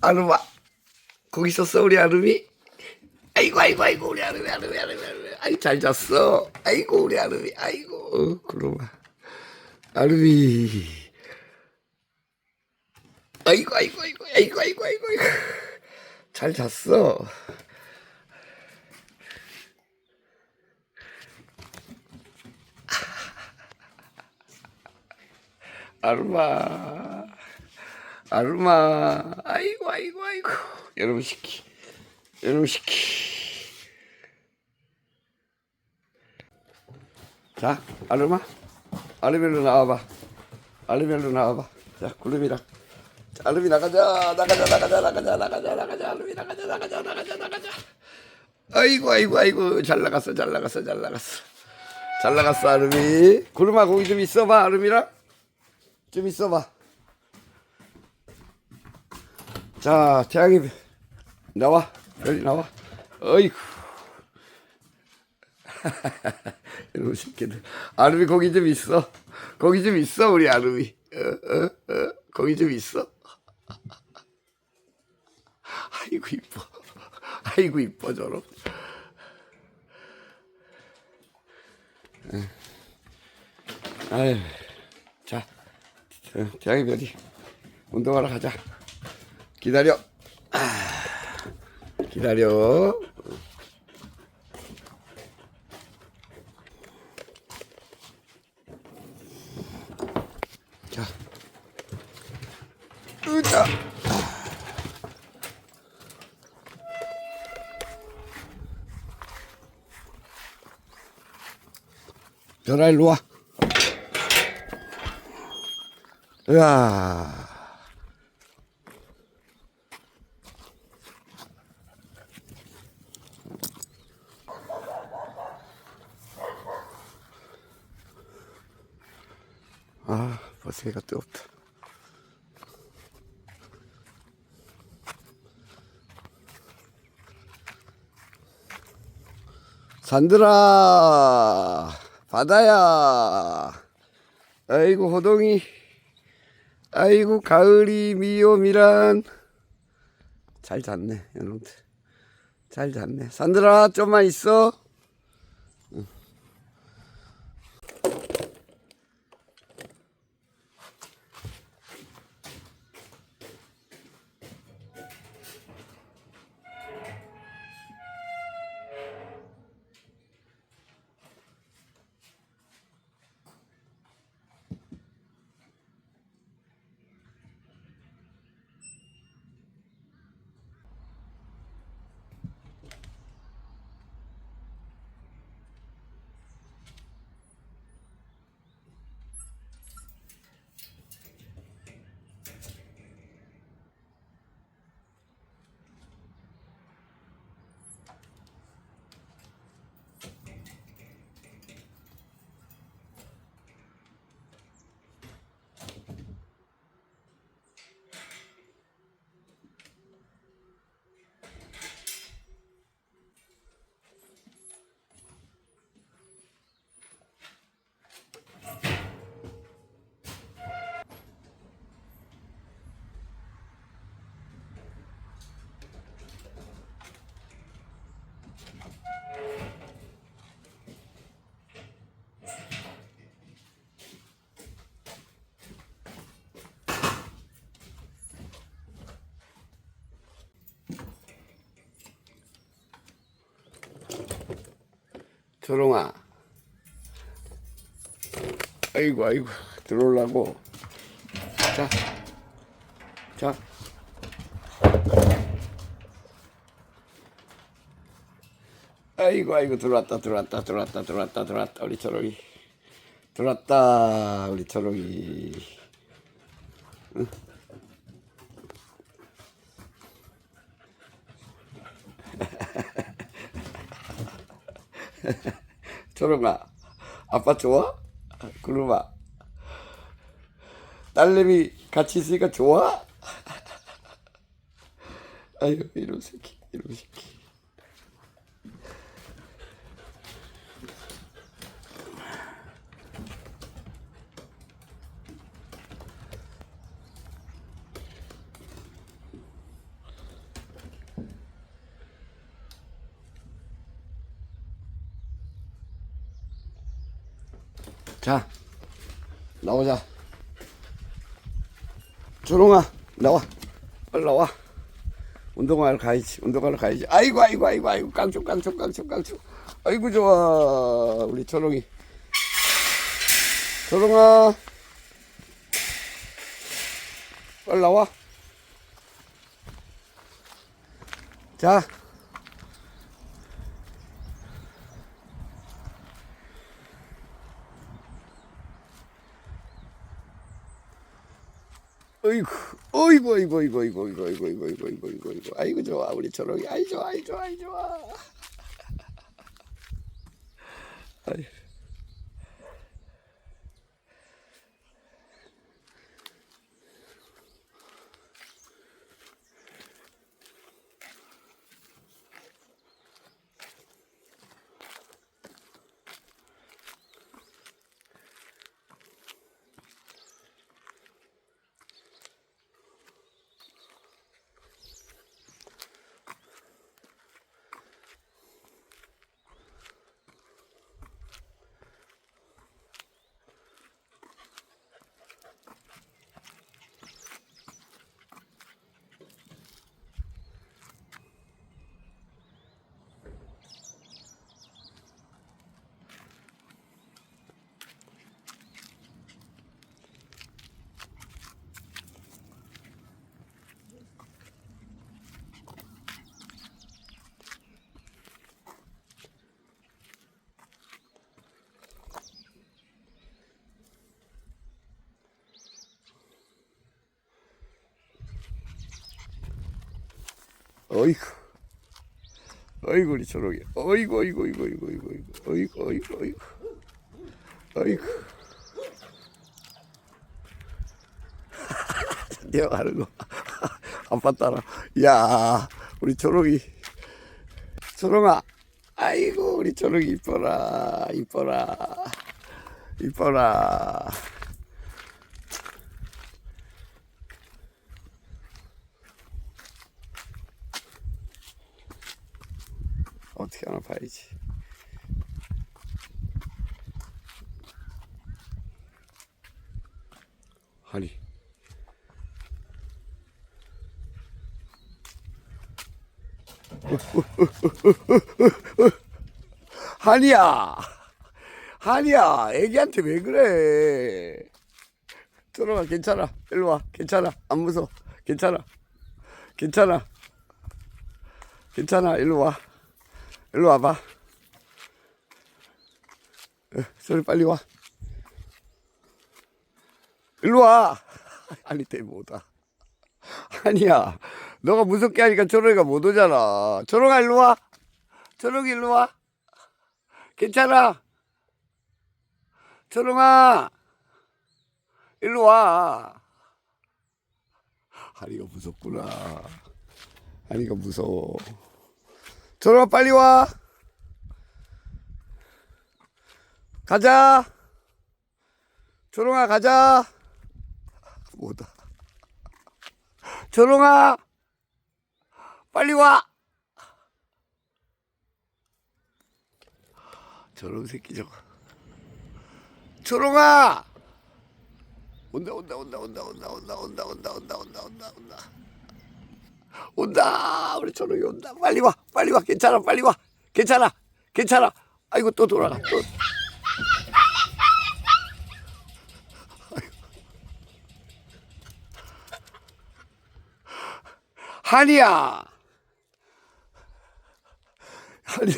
아름아 거기 있었어 우리 아름이? 아이고 아이고 아이고 우리 아름이 아름이 아름이 아름이. 아이 잘 잤어. 아이고 우리 아름이 아이고. 어, 그놈아 아름이. 아이고 아이고 아이고 아이고 아이고 아이고. 잘 잤어. 아름아 아름아 아이고 아이고 아이고. 여러분 시키. 여러분 시키. 자 아름아 아름이로 나와봐. 아름이로 나와봐. 자 구름이랑. 자, 아름이 나가자. 나가자 나가자 나가자 나가자 나가자. 아름이 나가자 나가자 나가자 나가자. 아이고 아이고 아이고. 잘 나갔어 잘 나갔어 잘 나갔어. 잘 나갔어 아름이 구름아 거기 좀 있어봐 아름이랑. 좀 있어봐 자 태양이 나와. 여기 나와. 어이구. 이놈 새끼들 아름이 거기 좀 있어. 거기 좀 있어 우리 아름이. 어, 어, 어, 거기 좀 있어. 아이고 이뻐. 아이고 이뻐 저런 아유. 자 태양이 별이 운동하러 가자 기다려. 아, 기다려. 자. 으자. 별아 일로 와. 으아 아, 버스가 뜨겁다. 산들아, 바다야. 아이고, 호동이. 아이고, 가을이 미요미란. 잘 잤네, 여러분들. 잘 잤네. 산들아, 좀만 있어. 조롱아. 아이고, 아이고, 들어오려고. 자, 자. 아이고, 아이고, 들어왔다, 들어왔다, 들어왔다, 들어왔다, 들어왔다, 우리 초롱이. 들어왔다, 우리 초롱이. 초롱아, 아빠 좋아? 구름아, 딸내미 같이 있으니까 좋아? 아유, 이런 새끼, 이런 새끼. 자, 나오자. 조롱아, 나와. 빨리 나와. 운동하러 가야지. 운동하러 가야지. 아이고, 아이고, 아이고, 아이고, 깡총, 깡총, 깡총, 깡총. 아이고, 좋아. 우리 초롱이. 조롱아. 빨리 나와. 자. 어이구, 어이구, 어이구, 어이구, 어이구, 어이구, 어이구, 어이구, 어이구, 어이구, 어이구, 어이구, 아이고 좋아, 우리 초롱이, 아이 좋아, 아이 좋아, 아이 좋아. 아이. 어이구. 어이구, 우리 초록이. 어이구, 어이구, 어이구, 어이구, 어이구, 어이구, 어이구, 어이구. 어이구. 어이구. 내가 가는 거. 아빠 따라. 야 우리 초록이. 초롱아. 아이고, 우리 초록이 이뻐라. 이뻐라. 이뻐라. 한이야, 한이야, 애기한테 왜 그래? 들어가, 괜찮아. 일로 와, 괜찮아. 안 무서워. 괜찮아. 괜찮아. 괜찮아. 일로 와. 일로 와봐. 어, 소리 빨리 와. 일로 와. 아니, 와. 아니야. 너가 무섭게 하니까 초롱이가 못 오잖아. 초롱아, 일로 와. 초롱이 일로 와. 괜찮아. 초롱아. 일로 와. 아니가 무섭구나. 아니가 무서워. 초롱아 빨리 와. 가자. 초롱아 가자. 뭐다. 초롱아 빨리 와. 저런 새끼 저거. 초롱아. 온다 온다 온다 온다 온다 온다 온다 온다 온다 온다 온다 온다. 온다 우리 초롱이 온다 빨리 와 빨리 와 괜찮아 빨리 와 괜찮아 괜찮아 아이고 또 돌아가 또 한이야 한이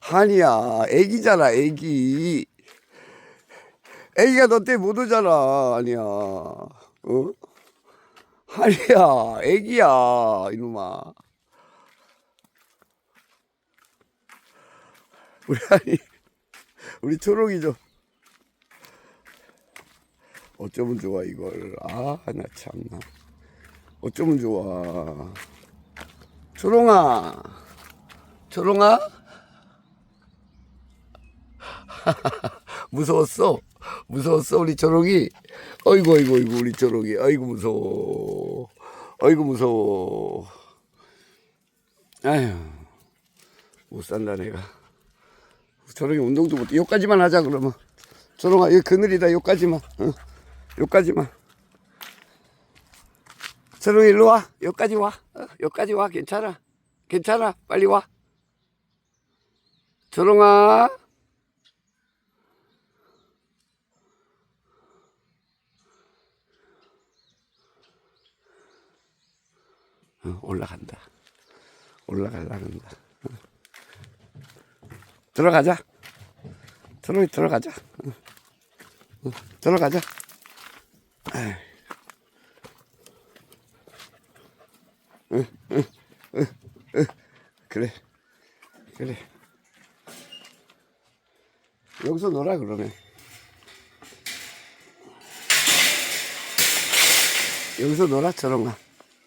한이야 애기잖아 애기 애기가 너 때문에 못 오잖아 아니야 어? 아니야, 애기야, 이놈아. 우리 아니, 우리 초롱이죠. 어쩌면 좋아, 이걸. 아, 나 참나. 어쩌면 좋아. 초롱아. 초롱아? 무서웠어. 무서웠어, 우리 초롱이. 어이구, 어이구, 어이구, 우리 초롱이. 아이고, 무서워. 아이고, 무서워. 아휴, 못 산다, 내가. 초롱이 운동도 못해. 여기까지만 하자, 그러면. 조롱아 여기 그늘이다 여기까지만 어. 여기까지만 조롱이 일로 와. 여기까지 와. 어, 여기까지 와. 괜찮아. 괜찮아. 빨리 와. 조롱아. 어, 올라간다. 올라갈라는다. 어. 들어가자. 들어 들어가자. 어. 어, 들어가자 아이. 응, 응, 응, 응. 그래. 그래. 여기서 놀아 그러네. 여기서 놀아 저런가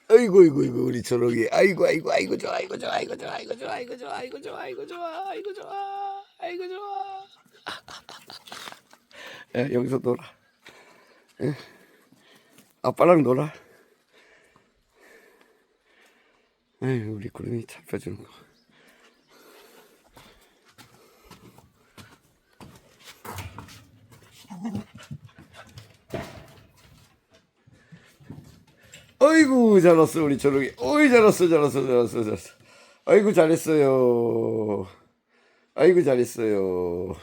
아이고 이고 이고 우리 저런이 아이고 아이고 아이고 좋아 아이고 좋아 아이고 좋아 아이고 좋아 아이고 좋아 아이고 좋아 아이고 좋아 아이고 좋아 아이고 좋아. 야, 여기서 놀아. 예. 아빠랑 놀아 에이 우리 구름이 잡혀주는 거. 아이고 잘왔어 우리 초록이. 어이 잘 왔어 잘 왔어 잘 왔어 잘 왔어 아이고 잘했어요. 아이고 잘했어요